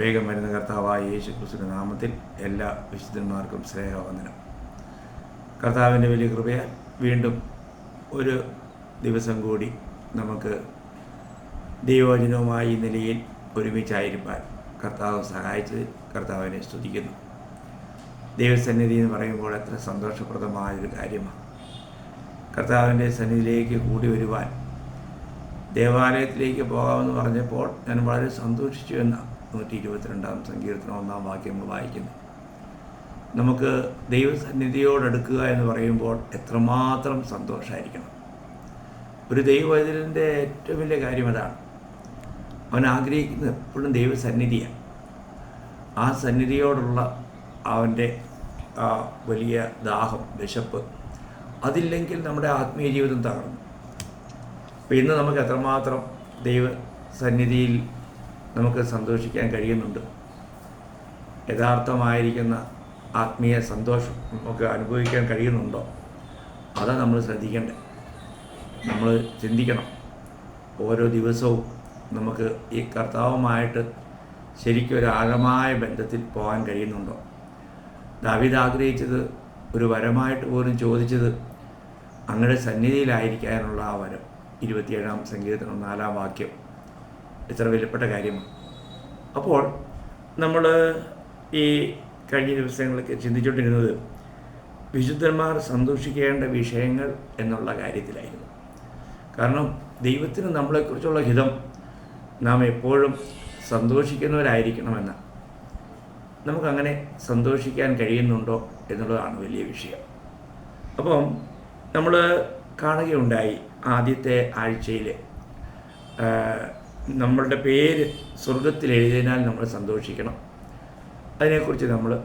വേഗം വരുന്ന കർത്താവായ യേശു ക്രിസ്തുവിന്റെ നാമത്തിൽ എല്ലാ വിശുദ്ധന്മാർക്കും സ്നേഹവന്ദനം. കർത്താവിന്റെ വലിയ കൃപയാൽ വീണ്ടും ഒരു ദിവസം കൂടി നമുക്ക് ദൈവവചനവുമായി നിലയിൽ ഒരുമിച്ചായിരിക്കാൻ കർത്താവ് സഹായിച്ച് കർത്താവിനെ സ്തുതിക്കുന്നു. ദൈവസന്നിധി എന്ന് പറയുമ്പോൾ എത്ര സന്തോഷപ്രദമായൊരു കാര്യമാണ്. കർത്താവിന്റെ സന്നിധിയിലേക്ക് കൂടി വരുവാൻ ദേവാലയത്തിലേക്ക് പോകാമെന്ന് പറഞ്ഞപ്പോൾ ഞാൻ വളരെ സന്തോഷിച്ചു എന്ന നൂറ്റി ഇരുപത്തിരണ്ടാം സങ്കീർത്തനം ഒന്നാം വാക്യം നമ്മൾ വായിക്കുന്നു. നമുക്ക് ദൈവസന്നിധിയോടടുക്കുക എന്ന് പറയുമ്പോൾ എത്രമാത്രം സന്തോഷമായിരിക്കണം ഒരു ദൈവവചനന്റെ ഏറ്റവും വലിയ കാര്യം അതാണ്. അവൻ ആഗ്രഹിക്കുന്നത് എപ്പോഴും ദൈവസന്നിധിയാണ്. ആ സന്നിധിയോടുള്ള അവന്റെ ആ വലിയ ദാഹം വിശപ്പ് അതില്ലെങ്കിൽ നമ്മുടെ ആത്മീയ ജീവിതം തകർന്നു. ഇന്ന് നമുക്ക് എത്രമാത്രം ദൈവ സന്നിധിയിൽ നമുക്ക് സന്തോഷിക്കാൻ കഴിയുന്നുണ്ട്. യഥാർത്ഥമായിരിക്കുന്ന ആത്മീയ സന്തോഷം നമുക്ക് അനുഭവിക്കാൻ കഴിയുന്നുണ്ടോ? അതാണ് നമ്മൾ ശ്രദ്ധിക്കേണ്ടത് നമ്മൾ ചിന്തിക്കണം. ഓരോ ദിവസവും നമുക്ക് ഈ കർത്താവുമായിട്ട് ശരിക്കും ഒരു ആഴമായ ബന്ധത്തിൽ പോകാൻ കഴിയുന്നുണ്ടോ? ദാവിദ് ആഗ്രഹിച്ചത് ഒരു വരമായിട്ട് പോലും ചോദിച്ചത് അങ്ങയുടെ സന്നിധിയിലായിരിക്കാനുള്ള ആ വരം. ഇരുപത്തിയേഴാം സംഗീതത്തിനുള്ള നാലാം വാക്യം. ഇത്ര വിലപ്പെട്ട കാര്യമാണ്. അപ്പോൾ നമ്മൾ ഈ കഴിഞ്ഞ ദിവസങ്ങളൊക്കെ ചിന്തിച്ചുകൊണ്ടിരുന്നത് വിശുദ്ധന്മാർ സന്തോഷിക്കേണ്ട വിഷയങ്ങൾ എന്നുള്ള കാര്യത്തിലായിരുന്നു. കാരണം ദൈവത്തിന് നമ്മളെക്കുറിച്ചുള്ള ഹിതം നാം എപ്പോഴും സന്തോഷിക്കുന്നവരായിരിക്കണമെന്ന്. നമുക്കങ്ങനെ സന്തോഷിക്കാൻ കഴിയുന്നുണ്ടോ എന്നുള്ളതാണ് വലിയ വിഷയം. അപ്പം നമ്മൾ കാണുകയുണ്ടായി ആദ്യത്തെ ആഴ്ചയിൽ നമ്മളുടെ പേര് സ്വർഗത്തിൽ എഴുതിയതിനാൽ നമ്മൾ സന്തോഷിക്കണം. അതിനെക്കുറിച്ച് നമ്മൾ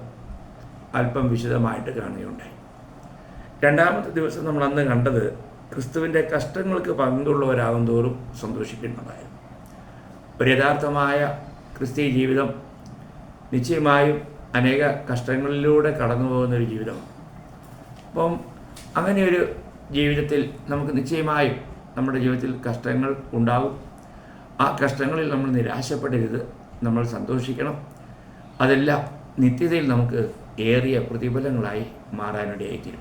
അല്പം വിശദമായിട്ട് കാണുകയുണ്ടായി. രണ്ടാമത്തെ ദിവസം നമ്മൾ അന്ന് കണ്ടത് ക്രിസ്തുവിന്റെ കഷ്ടങ്ങൾക്ക് പങ്കുള്ളവരാകും തോറും സന്തോഷിക്കുന്നതായിരുന്നു. ഒരു യഥാർത്ഥമായ ക്രിസ്തീയ ജീവിതം നിശ്ചയമായും അനേക കഷ്ടങ്ങളിലൂടെ കടന്നു പോകുന്നൊരു ജീവിതമാണ്. അപ്പം അങ്ങനെയൊരു ജീവിതത്തിൽ നമുക്ക് നിശ്ചയമായും നമ്മുടെ ജീവിതത്തിൽ കഷ്ടങ്ങൾ ഉണ്ടാകും. ആ കഷ്ടങ്ങളിൽ നമ്മൾ നിരാശപ്പെടരുത്. നമ്മൾ സന്തോഷിക്കണം. അതെല്ലാം നിത്യതയിൽ നമുക്ക് ഏറിയ പ്രതിഫലങ്ങളായി മാറാനിടയായിത്തീരും.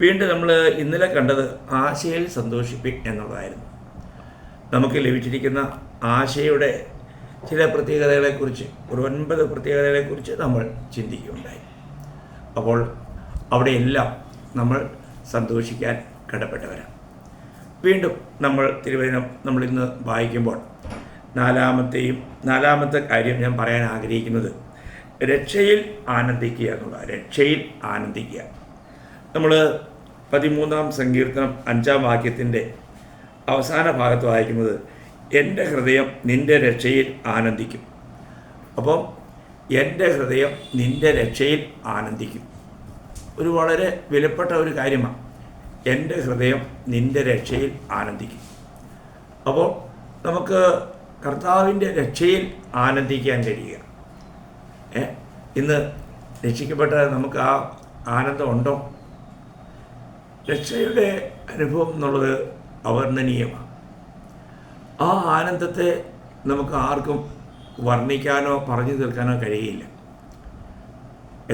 വീണ്ടും നമ്മൾ ഇന്നലെ കണ്ടത് ആശയിൽ സന്തോഷിപ്പി എന്നുള്ളതായിരുന്നു. നമുക്ക് ലഭിച്ചിരിക്കുന്ന ആശയുടെ ചില പ്രത്യേകതകളെക്കുറിച്ച് ഒരു ഒൻപത് പ്രത്യേകതകളെക്കുറിച്ച് നമ്മൾ ചിന്തിക്കുകയുണ്ടായി. അപ്പോൾ അവിടെയെല്ലാം നമ്മൾ സന്തോഷിക്കാൻ കടപ്പെട്ടവരാണ്. വീണ്ടും നമ്മൾ തിരുവചനം നമ്മൾ ഇന്ന് വായിക്കുമ്പോൾ നാലാമത്തെയും നാലാമത്തെ കാര്യം ഞാൻ പറയാൻ ആഗ്രഹിക്കുന്നത് രക്ഷയിൽ ആനന്ദിക്കുക എന്നുള്ള രക്ഷയിൽ ആനന്ദിക്കുക. നമ്മൾ പതിമൂന്നാം സങ്കീർത്തനം അഞ്ചാം വാക്യത്തിന്റെ അവസാന ഭാഗത്ത് വായിക്കുന്നത് എന്റെ ഹൃദയം നിന്റെ രക്ഷയിൽ ആനന്ദിക്കും. അപ്പം എന്റെ ഹൃദയം നിന്റെ രക്ഷയിൽ ആനന്ദിക്കും. ഒരു വളരെ വിലപ്പെട്ട ഒരു കാര്യമാണ്. എന്റെ ഹൃദയം നിന്റെ രക്ഷയിൽ ആനന്ദിക്കും. അപ്പോൾ നമുക്ക് കർത്താവിന്റെ രക്ഷയിൽ ആനന്ദിക്കാൻ കഴിയുക. ഏ? ഇന്ന് രക്ഷിക്കപ്പെട്ട നമുക്ക് ആ ആനന്ദം ഉണ്ടോ? രക്ഷയുടെ അനുഭവം എന്നുള്ളത് അവർണനീയമാണ്. ആ ആനന്ദത്തെ നമുക്ക് ആർക്കും വർണിക്കാനോ പറഞ്ഞു തീർക്കാനോ കഴിയില്ല.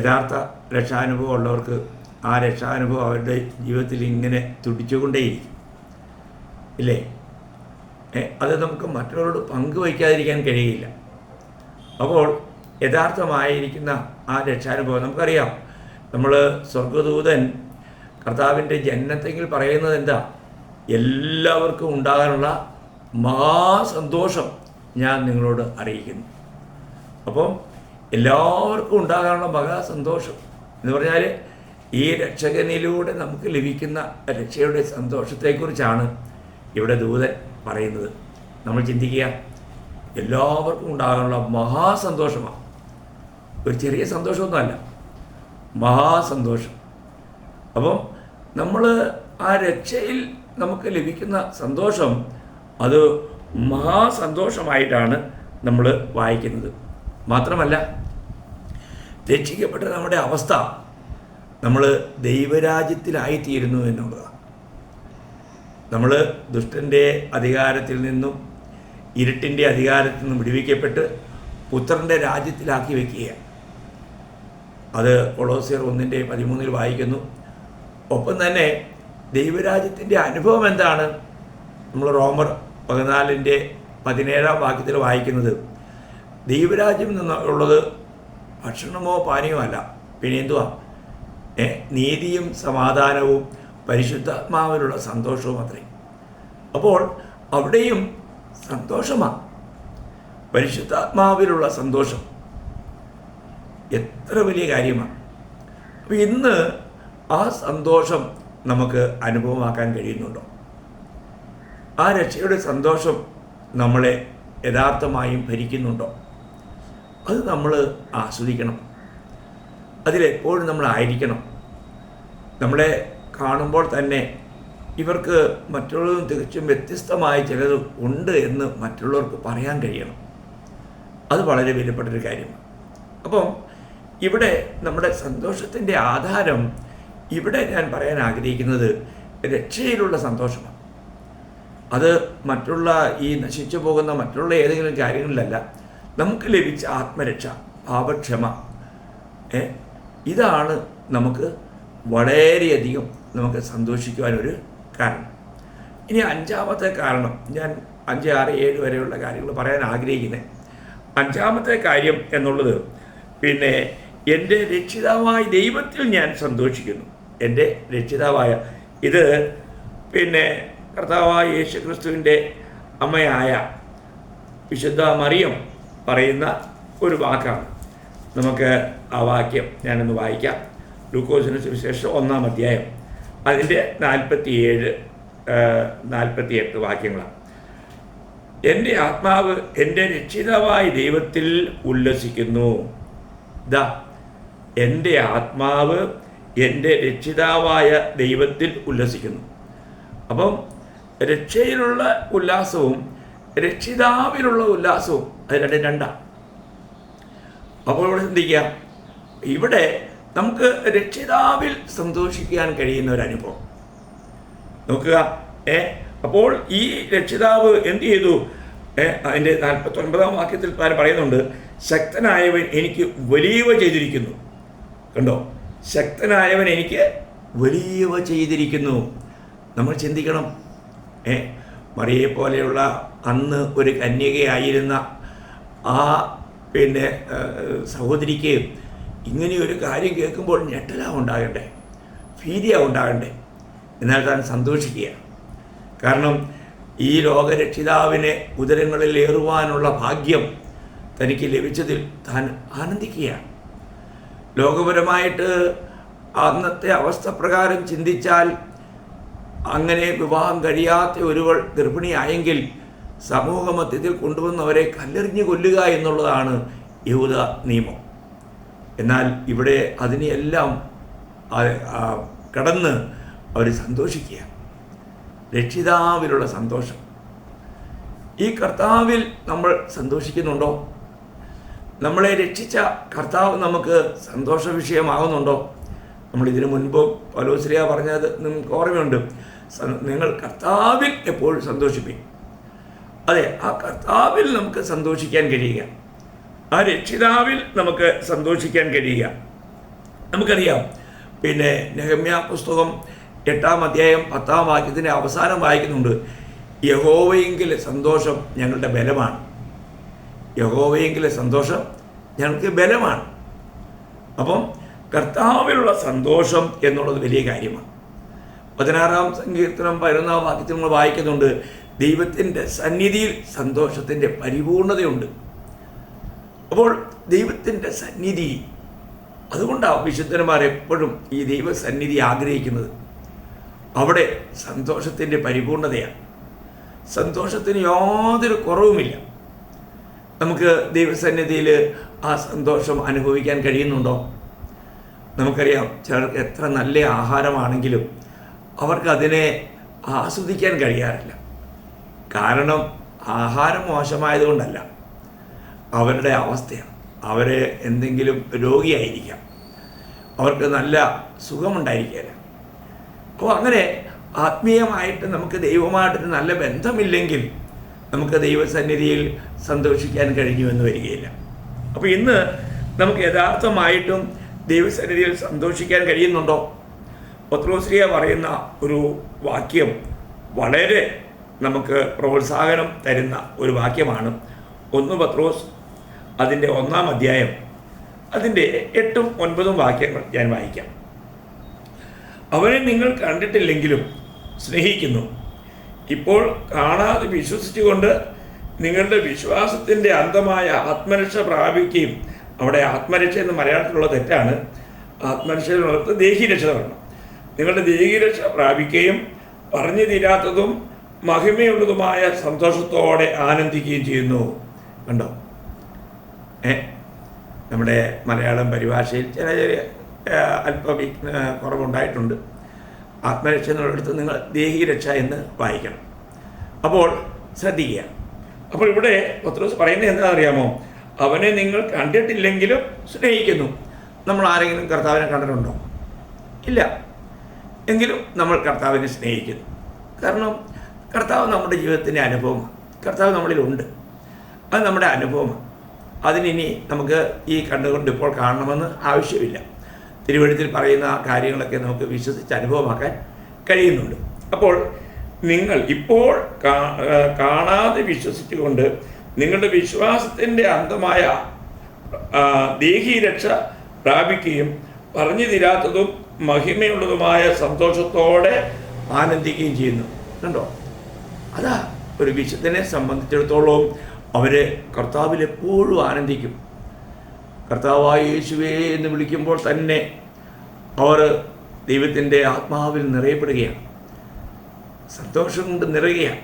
യഥാർത്ഥ രക്ഷാനുഭവം ഉള്ളവർക്ക് ആ രക്ഷാനുഭവം അവരുടെ ജീവിതത്തിൽ ഇങ്ങനെ തുടിച്ചുകൊണ്ടേയിരിക്കും. ഇല്ലേ? അത് നമുക്ക് മറ്റുള്ളവരോട് പങ്കുവയ്ക്കാതിരിക്കാൻ കഴിയില്ല. അപ്പോൾ യഥാർത്ഥമായിരിക്കുന്ന ആ രക്ഷാനുഭവം നമുക്കറിയാം. നമ്മൾ സ്വർഗദൂതൻ കർത്താവിന്റെ ജനനത്തെങ്കിൽ പറയുന്നത് എന്താ? എല്ലാവർക്കും ഉണ്ടാകാനുള്ള മഹാസന്തോഷം ഞാൻ നിങ്ങളോട് അറിയിക്കുന്നു. അപ്പം എല്ലാവർക്കും ഉണ്ടാകാനുള്ള മഹാസന്തോഷം എന്ന് പറഞ്ഞാൽ ഈ രക്ഷകനിലൂടെ നമുക്ക് ലഭിക്കുന്ന രക്ഷയുടെ സന്തോഷത്തെക്കുറിച്ചാണ് ഇവിടെ ദൂതൻ പറയുന്നത്. നമ്മൾ ചിന്തിക്കുക എല്ലാവർക്കും ഉണ്ടാകാനുള്ള മഹാസന്തോഷമാണ്. ഒരു ചെറിയ സന്തോഷമൊന്നുമല്ല. മഹാസന്തോഷം. അപ്പം നമ്മൾ ആ രക്ഷയിൽ നമുക്ക് ലഭിക്കുന്ന സന്തോഷം അത് മഹാസന്തോഷമായിട്ടാണ് നമ്മൾ വായിക്കുന്നത്. മാത്രമല്ല രക്ഷിക്കപ്പെട്ട നമ്മുടെ അവസ്ഥ നമ്മൾ ദൈവരാജ്യത്തിലായിത്തീരുന്നു എന്നുള്ളതാണ്. നമ്മൾ ദുഷ്ടന്റെ അധികാരത്തിൽ നിന്നും ഇരുട്ടിന്റെ അധികാരത്തിൽ നിന്നും വിടുവിക്കപ്പെട്ട് പുത്രന്റെ രാജ്യത്തിലാക്കി വെക്കുകയാണ്. അത് കൊളോസിയർ ഒന്നിന്റെ പതിമൂന്നിൽ വായിക്കുന്നു. ഒപ്പം തന്നെ ദൈവരാജ്യത്തിന്റെ അനുഭവം എന്താണ്? നമ്മൾ റോമർ പതിനാലിന്റെ പതിനേഴാം വാക്യത്തിൽ വായിക്കുന്നത് ദൈവരാജ്യം എന്നുള്ളത് ഭക്ഷണമോ പാനീയമോ അല്ല പിന്നെ എന്തുവാ? നീതിയും സമാധാനവും പരിശുദ്ധാത്മാവിനുള്ള സന്തോഷവും അത്രേ. അപ്പോൾ അവിടെയും സന്തോഷമാണ് പരിശുദ്ധാത്മാവിലുള്ള സന്തോഷം എത്ര വലിയ കാര്യമാണ് അപ്പോൾ ഇന്ന് ആ സന്തോഷം നമുക്ക് അനുഭവമാക്കാൻ കഴിയുന്നുണ്ടോ? ആ രക്ഷയുടെ സന്തോഷം നമ്മളെ യഥാർത്ഥമായും ഭരിക്കുന്നുണ്ടോ? അത് നമ്മൾ ആസ്വദിക്കണം. അതിലെപ്പോഴും നമ്മളായിരിക്കണം. നമ്മളെ കാണുമ്പോൾ തന്നെ ഇവർക്ക് മറ്റുള്ളതും തികച്ചും വ്യത്യസ്തമായ ചിലത് ഉണ്ട് എന്ന് മറ്റുള്ളവർക്ക് പറയാൻ കഴിയണം. അത് വളരെ വിലപ്പെട്ടൊരു കാര്യമാണ്. അപ്പോൾ ഇവിടെ നമ്മുടെ സന്തോഷത്തിന്റെ ആധാരം ഇവിടെ ഞാൻ പറയാൻ ആഗ്രഹിക്കുന്നത് രക്ഷയിലുള്ള സന്തോഷമാണ്. അത് മറ്റുള്ള ഈ നശിച്ചു പോകുന്ന മറ്റുള്ള ഏതെങ്കിലും കാര്യങ്ങളിലല്ല നമുക്ക് ലഭിച്ച ആത്മരക്ഷ പാപക്ഷമ ഇതാണ് നമുക്ക് വളരെയധികം നമുക്ക് സന്തോഷിക്കുവാനൊരു കാരണം. ഇനി അഞ്ചാമത്തെ കാരണം ഞാൻ അഞ്ച് ആറ് ഏഴ് വരെയുള്ള കാര്യങ്ങൾ പറയാൻ ആഗ്രഹിക്കുന്നത് അഞ്ചാമത്തെ കാര്യം എന്നുള്ളത് പിന്നെ എന്റെ രക്ഷിതാവായ ദൈവത്തിൽ ഞാൻ സന്തോഷിക്കുന്നു. എന്റെ രക്ഷിതാവായ ഇത് പിന്നെ കർത്താവായ യേശു ക്രിസ്തുവിന്റെ അമ്മയായ വിശുദ്ധ മറിയം പറയുന്ന ഒരു വാക്കാണ്. നമുക്ക് ആ വാക്യം ഞാനൊന്ന് വായിക്കാം. ലൂക്കോസിന് സുവിശേഷം ഒന്നാം അധ്യായം. അതിന്റെ നാൽപ്പത്തിയേഴ് നാൽപ്പത്തിയെട്ട് വാക്യങ്ങളാണ്. എന്റെ ആത്മാവ് എന്റെ രക്ഷിതാവായ ദൈവത്തിൽ ഉല്ലസിക്കുന്നു. ദ എന്റെ ആത്മാവ് എന്റെ രക്ഷിതാവായ ദൈവത്തിൽ ഉല്ലസിക്കുന്നു. അപ്പം രക്ഷയിലുള്ള ഉല്ലാസവും രക്ഷിതാവിലുള്ള ഉല്ലാസവും അത് രണ്ടും രണ്ടാണ് അപ്പോൾ ഇവിടെ ചിന്തിക്കുക ഇവിടെ നമുക്ക് രക്ഷിതാവിൽ സന്തോഷിക്കാൻ കഴിയുന്ന ഒരു അനുഭവം. നോക്കുക. ഏ? അപ്പോൾ ഈ രക്ഷിതാവ് എന്ത് ചെയ്തു? അതിന്റെ നാൽപ്പത്തി ഒൻപതാം വാക്യത്തിൽ പറയുന്നുണ്ട് ശക്തനായവൻ എനിക്ക് വലിയവ ചെയ്തിരിക്കുന്നു. കണ്ടോ? ശക്തനായവൻ എനിക്ക് വലിയവ ചെയ്തിരിക്കുന്നു. നമ്മൾ ചിന്തിക്കണം. ഏ? മറിയെ പോലെയുള്ള അന്ന് ഒരു കന്യകയായിരുന്ന ആ പിന്നെ സഹോദരിക്ക് ഇങ്ങനെ ഒരു കാര്യം കേൾക്കുമ്പോൾ ഞെട്ടലാ ഉണ്ടാകണ്ടേ ഭീതിയാ ഉണ്ടാകണ്ടേ? എന്നാൽ താൻ സന്തോഷിക്കുക. കാരണം ഈ ലോകരക്ഷിതാവിനെ ഉദരങ്ങളിൽ ഏറുവാനുള്ള ഭാഗ്യം തനിക്ക് ലഭിച്ചതിൽ താൻ ആനന്ദിക്കുകയാണ്. ലോകപരമായിട്ട് അന്നത്തെ അവസ്ഥ പ്രകാരം ചിന്തിച്ചാൽ അങ്ങനെ വിവാഹം കഴിയാത്ത ഒരുവൾ ഗർഭിണിയായെങ്കിൽ സമൂഹമധ്യത്തിൽ കൊണ്ടുവന്നവരെ കല്ലെറിഞ്ഞു കൊല്ലുക എന്നുള്ളതാണ് യഹൂദ നിയമം. എന്നാൽ ഇവിടെ അതിനെയെല്ലാം കടന്ന് അവർ സന്തോഷിക്കുക രക്ഷിതാവിലുള്ള സന്തോഷം. ഈ കർത്താവിൽ നമ്മൾ സന്തോഷിക്കുന്നുണ്ടോ? നമ്മളെ രക്ഷിച്ച കർത്താവ് നമുക്ക് സന്തോഷ വിഷയമാകുന്നുണ്ടോ? നമ്മൾ ഇതിനു മുൻപ് പലോശ്രിയ പറഞ്ഞത് നിങ്ങൾക്ക് ഓർമ്മയുണ്ട്. നിങ്ങൾ കർത്താവിൽ എപ്പോഴും സന്തോഷിപ്പിക്കും അതെ ആ കർത്താവിൽ നമുക്ക് സന്തോഷിക്കാൻ കഴിയുക. ആ രക്ഷിതാവിൽ നമുക്ക് സന്തോഷിക്കാൻ കഴിയുക. നമുക്കറിയാം. പിന്നെ നെഹമ്യ പുസ്തകം എട്ടാം അധ്യായം പത്താം വാക്യത്തിന്റെ അവസാനം വായിക്കുന്നുണ്ട്. യഹോവയെങ്കിലെ സന്തോഷം ഞങ്ങളുടെ ബലമാണ്. യഹോവയെങ്കിലെ സന്തോഷം ഞങ്ങൾക്ക് ബലമാണ്. അപ്പം കർത്താവിലുള്ള സന്തോഷം എന്നുള്ളത് വലിയ കാര്യമാണ്. പതിനാറാം സങ്കീർത്തനം പതിനൊന്നാം വാക്യത്തിൽ നമ്മൾ വായിക്കുന്നുണ്ട് ദൈവത്തിന്റെ സന്നിധിയിൽ സന്തോഷത്തിന്റെ പരിപൂർണതയുണ്ട്. അപ്പോൾ ദൈവത്തിന്റെ സന്നിധി അതുകൊണ്ടാണ് വിശുദ്ധന്മാർ എപ്പോഴും ഈ ദൈവസന്നിധി ആഗ്രഹിക്കുന്നത്. അവിടെ സന്തോഷത്തിന്റെ പരിപൂർണതയാണ്. സന്തോഷത്തിന് യാതൊരു കുറവുമില്ല. നമുക്ക് ദൈവസന്നിധിയിൽ ആ സന്തോഷം അനുഭവിക്കാൻ കഴിയുന്നുണ്ടോ? നമുക്കറിയാം ചിലർക്ക് എത്ര നല്ല ആഹാരമാണെങ്കിലും അവർക്ക് അതിനെ ആസ്വദിക്കാൻ കഴിയാറില്ല. കാരണം ആഹാരം മോശമായതുകൊണ്ടല്ല. അവരുടെ അവസ്ഥയാണ്. അവർ എന്തെങ്കിലും രോഗിയായിരിക്കാം. അവർക്ക് നല്ല സുഖമുണ്ടായിരിക്കില്ല അപ്പോൾ അങ്ങനെ ആത്മീയമായിട്ട് നമുക്ക് ദൈവമായിട്ടൊരു നല്ല ബന്ധമില്ലെങ്കിൽ നമുക്ക് ദൈവസന്നിധിയിൽ സന്തോഷിക്കാൻ കഴിഞ്ഞുവെന്ന് വരികയില്ല. അപ്പോൾ ഇന്ന് നമുക്ക് യഥാർത്ഥമായിട്ടും ദൈവസന്നിധിയിൽ സന്തോഷിക്കാൻ കഴിയുന്നുണ്ടോ? പത്രോശ്രീയ പറയുന്ന ഒരു വാക്യം വളരെ നമുക്ക് പ്രോത്സാഹനം തരുന്ന ഒരു വാക്യമാണ്. ഒന്ന് പത്രോസ് അതിന്റെ ഒന്നാം അധ്യായം അതിന്റെ എട്ടും ഒൻപതും വാക്യങ്ങൾ ഞാൻ വായിക്കാം. അവനെ നിങ്ങൾ കണ്ടിട്ടില്ലെങ്കിലും സ്നേഹിക്കുന്നു. ഇപ്പോൾ കാണാതെ വിശ്വസിച്ചുകൊണ്ട് നിങ്ങളുടെ വിശ്വാസത്തിന്റെ അന്തമായ ആത്മരക്ഷ പ്രാപിക്കുകയും അവിടെ ആത്മരക്ഷ എന്ന് മലയാളത്തിലുള്ള തെറ്റാണ്. ആത്മരക്ഷ എന്നുള്ളത് ദേഹീരക്ഷ പറയണം നിങ്ങളുടെ ദേഹീരക്ഷ പ്രാപിക്കുകയും പറഞ്ഞു തീരാത്തതും മഹിമയുള്ളതുമായ സന്തോഷത്തോടെ ആനന്ദിക്കുകയും ചെയ്യുന്നു. കണ്ടോ? നമ്മുടെ മലയാളം പരിഭാഷയിൽ ചില ചെറിയ അല്പം കുറവുണ്ടായിട്ടുണ്ട്. ആത്മരക്ഷ എന്നുള്ളിടത്ത് നിങ്ങൾ ദേഹീരക്ഷ എന്ന് വായിക്കണം. അപ്പോൾ ശ്രദ്ധിക്കുക. അപ്പോൾ ഇവിടെ പത്രോസ് പറയുന്നത് എന്താ അറിയാമോ? അവനെ നിങ്ങൾ കണ്ടിട്ടില്ലെങ്കിലും സ്നേഹിക്കുന്നു. നമ്മൾ ആരെങ്കിലും കർത്താവിനെ കണ്ടിട്ടുണ്ടോ? ഇല്ല. എങ്കിലും നമ്മൾ കർത്താവിനെ സ്നേഹിക്കുന്നു. കാരണം കർത്താവ് നമ്മുടെ ജീവിതത്തിന്റെ അനുഭവമാണ്. കർത്താവ് നമ്മളിലുണ്ട്. അത് നമ്മുടെ അനുഭവമാണ്. അതിനിനി നമുക്ക് ഈ കണ്ടുകൊണ്ട് ഇപ്പോൾ കാണണമെന്ന് ആവശ്യമില്ല. തിരുവഴുത്തിൽ പറയുന്ന കാര്യങ്ങളൊക്കെ നമുക്ക് വിശ്വസിച്ച് അനുഭവമാക്കാൻ കഴിയുന്നുണ്ട്. അപ്പോൾ നിങ്ങൾ ഇപ്പോൾ കാണാതെ വിശ്വസിച്ചുകൊണ്ട് നിങ്ങളുടെ വിശ്വാസത്തിന്റെ അന്തമായ ദേഹീരക്ഷ പ്രാപിക്കുകയും പറഞ്ഞു തീരാത്തതും മഹിമയുള്ളതുമായ സന്തോഷത്തോടെ ആനന്ദിക്കുകയും ചെയ്യുന്നു. കണ്ടോ? അതാ ഒരു വിശുദ്ധനെ സംബന്ധിച്ചിടത്തോളം അവർ കർത്താവിൽ എപ്പോഴും ആനന്ദിക്കും. കർത്താവായ യേശുവേ എന്ന് വിളിക്കുമ്പോൾ തന്നെ അവർ ദൈവത്തിന്റെ ആത്മാവിൽ നിറയപ്പെടുകയാണ്. സന്തോഷം കൊണ്ട് നിറയുകയാണ്.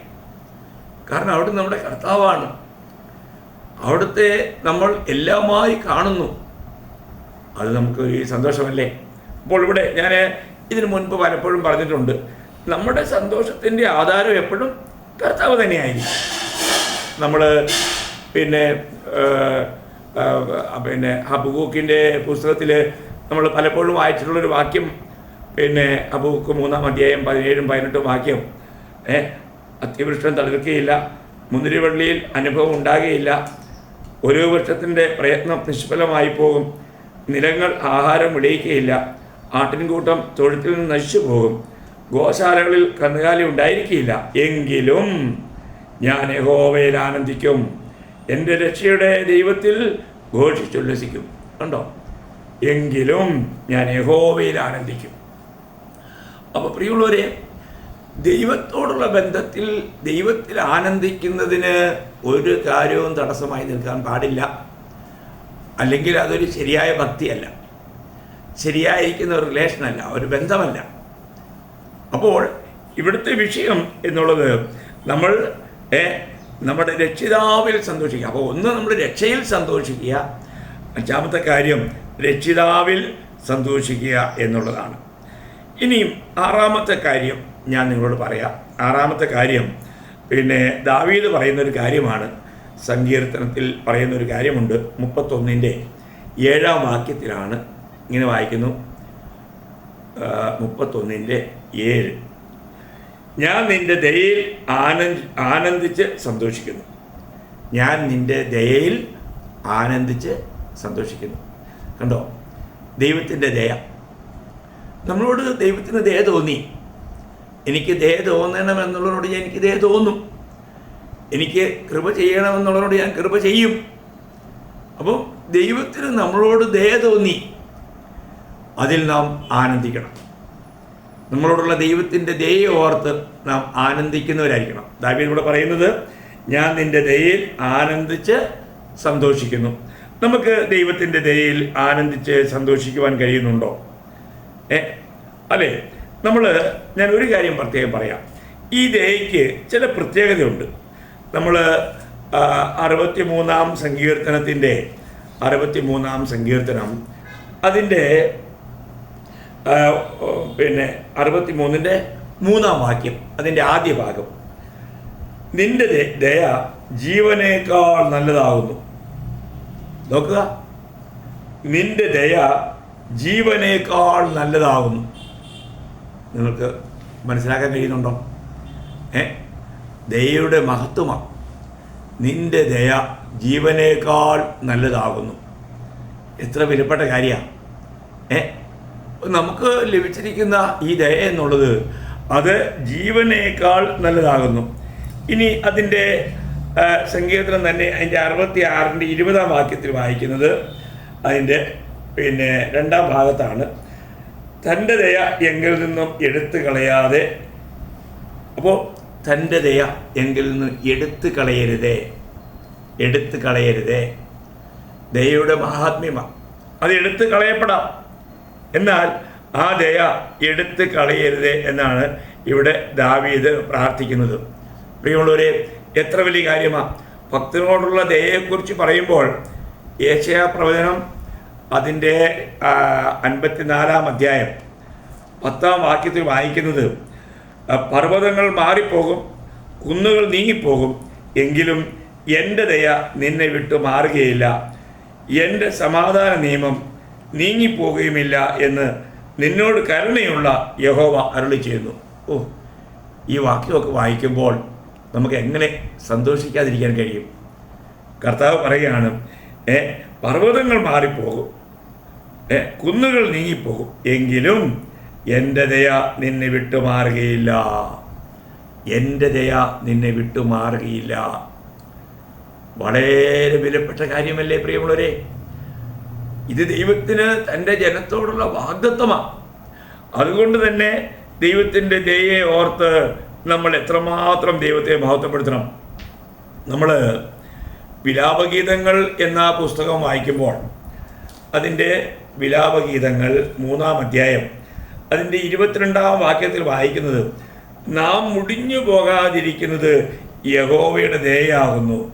കാരണം അവിടെ നമ്മുടെ കർത്താവാണ്. അവിടുത്തെ നമ്മൾ എല്ലാമായി കാണുന്നു. അത് നമുക്ക് ഈ സന്തോഷമല്ലേ? അപ്പോൾ ഇവിടെ ഞാൻ ഇതിനു മുൻപ് പലപ്പോഴും പറഞ്ഞിട്ടുണ്ട് നമ്മുടെ സന്തോഷത്തിന്റെ ആധാരം എപ്പോഴും കർത്താവ് തന്നെയായിരിക്കും. നമ്മൾ പിന്നെ പിന്നെ ഹബുക്കൂക്കിന്റെ പുസ്തകത്തിൽ നമ്മൾ പലപ്പോഴും വായിച്ചിട്ടുള്ളൊരു വാക്യം പിന്നെ ഹബുക്ക് മൂന്നാം അധ്യായം പതിനേഴും പതിനെട്ടും വാക്യം ഏ അത്യവൃഷ്ടം തളിർക്കുകയില്ല മുന്തിരിവള്ളിയിൽ അനുഭവം ഉണ്ടാകുകയില്ല ഒരു വർഷത്തിന്റെ പ്രയത്നം നിഷ്ഫലമായി പോകും നിലങ്ങൾ ആഹാരം വിളയിക്കുകയില്ല ആട്ടിൻകൂട്ടം തൊഴുത്തിൽ നിന്ന് നശിച്ചു പോകും ഗോശാലകളിൽ കന്നുകാലി ഉണ്ടായിരിക്കില്ല എങ്കിലും ഞാൻ യഹോവയിൽ ആനന്ദിക്കും. എന്റെ രക്ഷയുടെ ദൈവത്തിൽ ഘോഷിച്ചുല്ലസിക്കും. കണ്ടോ? എങ്കിലും ഞാൻ യഹോവയിൽ ആനന്ദിക്കും. അപ്പോൾ പ്രിയമുള്ളവരെ ദൈവത്തോടുള്ള ബന്ധത്തിൽ ദൈവത്തിൽ ആനന്ദിക്കുന്നതിന് ഒരു കാര്യവും തടസ്സമായി നിൽക്കാൻ പാടില്ല. അല്ലെങ്കിൽ അതൊരു ശരിയായ ഭക്തിയല്ല. ശരിയായിരിക്കുന്ന ഒരു റിലേഷനല്ല ഒരു ബന്ധമല്ല. അപ്പോൾ ഇവിടുത്തെ വിഷയം എന്നുള്ളത് നമ്മൾ ഏ, നമ്മുടെ രക്ഷിതാവിൽ സന്തോഷിക്കുക. അപ്പോൾ ഒന്ന് നമ്മൾ രക്ഷയിൽ സന്തോഷിക്കുക. അഞ്ചാമത്തെ കാര്യം രക്ഷിതാവിൽ സന്തോഷിക്കുക എന്നുള്ളതാണ്. ഇനിയും ആറാമത്തെ കാര്യം ഞാൻ നിങ്ങളോട് പറയാം. ആറാമത്തെ കാര്യം പിന്നെ ദാവീദ് പറയുന്നൊരു കാര്യമാണ് സങ്കീർത്തനത്തിൽ പറയുന്നൊരു കാര്യമുണ്ട്. മുപ്പത്തൊന്നിന്റെ ഏഴാം വാക്യത്തിലാണ് ഇങ്ങനെ വായിക്കുന്നു. മുപ്പത്തൊന്നിന്റെ ഏഴ്. ഞാൻ നിന്റെ ദയയിൽ ആനന്ദ് ആനന്ദിച്ച് സന്തോഷിക്കുന്നു. ഞാൻ നിന്റെ ദയയിൽ ആനന്ദിച്ച് സന്തോഷിക്കുന്നു. കണ്ടോ? ദൈവത്തിന്റെ ദയ. നമ്മളോട് ദൈവത്തിന് ദയ തോന്നി. എനിക്ക് ദയ തോന്നണമെന്നുള്ളതിനോട് ഞാൻ എനിക്ക് ദയ തോന്നും. എനിക്ക് കൃപ ചെയ്യണമെന്നുള്ളതിനോട് ഞാൻ കൃപ ചെയ്യും. അപ്പോൾ ദൈവത്തിന് നമ്മളോട് ദയ തോന്നി. അതിൽ നാം ആനന്ദിക്കണം. നമ്മളോടുള്ള ദൈവത്തിന്റെ ദയ ഓർത്ത് നാം ആനന്ദിക്കുന്നവരായിരിക്കണം. ദാവീദ് ഇവിടെ പറയുന്നത് ഞാൻ നിന്റെ ദയയിൽ ആനന്ദിച്ച് സന്തോഷിക്കുന്നു. നമുക്ക് ദൈവത്തിന്റെ ദയയിൽ ആനന്ദിച്ച് സന്തോഷിക്കുവാൻ കഴിയുന്നുണ്ടോ? ഏ അല്ലേ? നമ്മൾ ഞാൻ ഒരു കാര്യം പ്രത്യേകം പറയാം. ഈ ദയയ്ക്ക് ചില പ്രത്യേകതയുണ്ട്. നമ്മൾ അറുപത്തി മൂന്നാം സങ്കീർത്തനത്തിന്റെ അറുപത്തി മൂന്നാം സങ്കീർത്തനം അതിന്റെ പിന്നെ അറുപത്തി മൂന്നിന്റെ മൂന്നാം വാക്യം അതിന്റെ ആദ്യ ഭാഗം. നിന്റെ ദയ ജീവനേക്കാൾ നല്ലതാകുന്നു. നോക്കുക. നിന്റെ ദയ ജീവനേക്കാൾ നല്ലതാകുന്നു. നിങ്ങൾക്ക് മനസ്സിലാക്കാൻ കഴിയുന്നുണ്ടോ? ഏ? ദയയുടെ മഹത്വമാണ്. നിന്റെ ദയ ജീവനേക്കാൾ നല്ലതാകുന്നു. എത്ര വിലപ്പെട്ട കാര്യമാണ്. ഏ? നമുക്ക് ലഭിച്ചിരിക്കുന്ന ഈ ദയ എന്നുള്ളത് അത് ജീവനേക്കാൾ നല്ലതാകുന്നു. ഇനി അതിന്റെ സങ്കീർത്തനം തന്നെ അതിന്റെ അറുപത്തി ആറിന്റെ ഇരുപതാം വാക്യത്തിൽ വായിക്കുന്നത് അതിന്റെ പിന്നെ രണ്ടാം ഭാഗത്താണ്. തന്റെ ദയ എങ്കിൽ നിന്നും എടുത്തു കളയാതെ അപ്പോൾ തന്റെ ദയ എങ്കിൽ നിന്നും എടുത്തു കളയരുതേ എടുത്തു കളയരുതേ ദയയുടെ മഹാത്മ്യമാണ് അത് എടുത്തു കളയപ്പെടാം. എന്നാൽ ആ ദയ എടുത്ത് കളയരുതേ എന്നാണ് ഇവിടെ ദാവീദ് പ്രാർത്ഥിക്കുന്നത്. പ്രിയമുള്ളവരെ എത്ര വലിയ കാര്യമാണ് ഭക്തനോടുള്ള ദയയെക്കുറിച്ച് പറയുമ്പോൾ ഏഷ്യ പ്രവചനം അതിന്റെ അൻപത്തിനാലാം അധ്യായം പത്താം വാക്യത്തിൽ വായിക്കുന്നത് പർവതങ്ങൾ മാറിപ്പോകും കുന്നുകൾ നീങ്ങിപ്പോകും എങ്കിലും എന്റെ ദയ നിന്നെ വിട്ടു മാറുകയില്ല. എന്റെ സമാധാന നിയമം നീങ്ങിപ്പോകുകയുമില്ല എന്ന് നിന്നോട് കരുണയുള്ള യഹോവ അരുളി ചെയ്യുന്നു. ഓ ഈ വാക്യമൊക്കെ വായിക്കുമ്പോൾ നമുക്ക് എങ്ങനെ സന്തോഷിക്കാതിരിക്കാൻ കഴിയും? കർത്താവ് പറയുകയാണ് ഏ പർവതങ്ങൾ മാറിപ്പോകും. ഏ, കുന്നുകൾ നീങ്ങിപ്പോകും. എങ്കിലും എന്റെ ദയ നിന്നെ വിട്ടുമാറുകയില്ല. എന്റെ ദയ നിന്നെ വിട്ടുമാറുകയില്ല. വളരെ വിലപ്പെട്ട കാര്യമല്ലേ പ്രിയമുള്ളവരെ? ഇത് ദൈവത്തിന് തന്റെ ജനത്തോടുള്ള വാഗ്ദത്വമാണ് അതുകൊണ്ട് തന്നെ ദൈവത്തിന്റെ ദയയെ ഓർത്ത് നമ്മൾ എത്രമാത്രം ദൈവത്തെ മഹത്വപ്പെടുത്തണം. നമ്മൾ വിലാപഗീതങ്ങൾ എന്ന പുസ്തകം വായിക്കുമ്പോൾ അതിന്റെ വിലാപഗീതങ്ങൾ മൂന്നാം അധ്യായം അതിന്റെ ഇരുപത്തിരണ്ടാം വാക്യത്തിൽ വായിക്കുന്നത് നാം മുടിഞ്ഞു പോകാതിരിക്കുന്നത് യഹോവയുടെ ദയയാകുന്നു.